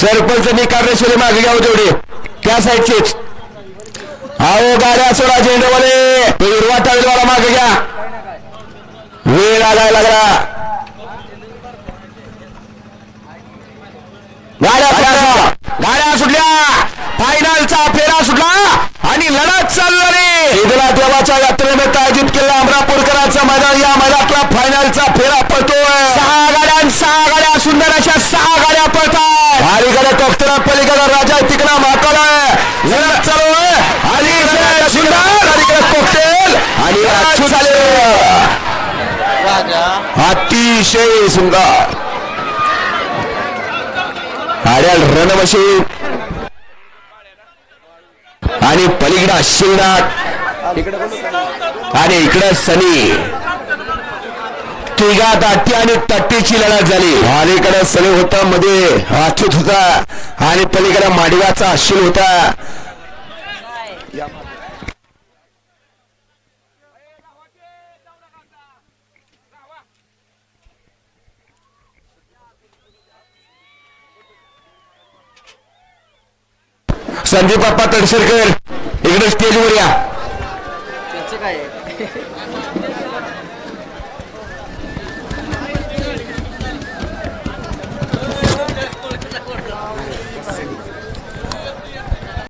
सरपंच निकाल रेषेले मागे घ्यावं तेवढे. त्या साईडचेच. अहो गाड्या सोडा झेंडेवाले तो हिरवा मागे घ्या. वेळ आलाय लागला. गाड्या सुटल्या. गाड्या सुटल्या. फायनलचा फेरा सुटला आणि लढत चालू झाली देवाच्या यात्रेनिमित्त आयोजित केला अमरापूरकरांचा मैदान या मैदानातला फायनलचा फेरा पडतोय. सहा गाड्या सहा गाड्या सुंदर अशा सहा पलीकडे राजा आहे, तिकडे महाकाल आहे लढत चालू आहे आणि इकडे सुंदर अलीकडे कोकटेल आणि राजू। झाले अतिशय सुंदर। आड्याल रणमशी आणि पलीकडा शिंगणात आणि इकडं सनी. तिघा दाटी आणि तट्टीची लढत झाली. अलीकडे सनी होता मध्ये अच्युत होता आणि पलीकडे माडगाचा अश्विन होता. संदीप बाप्पा तडसरकर इकडे स्टेजवर या. त्यांचं काय?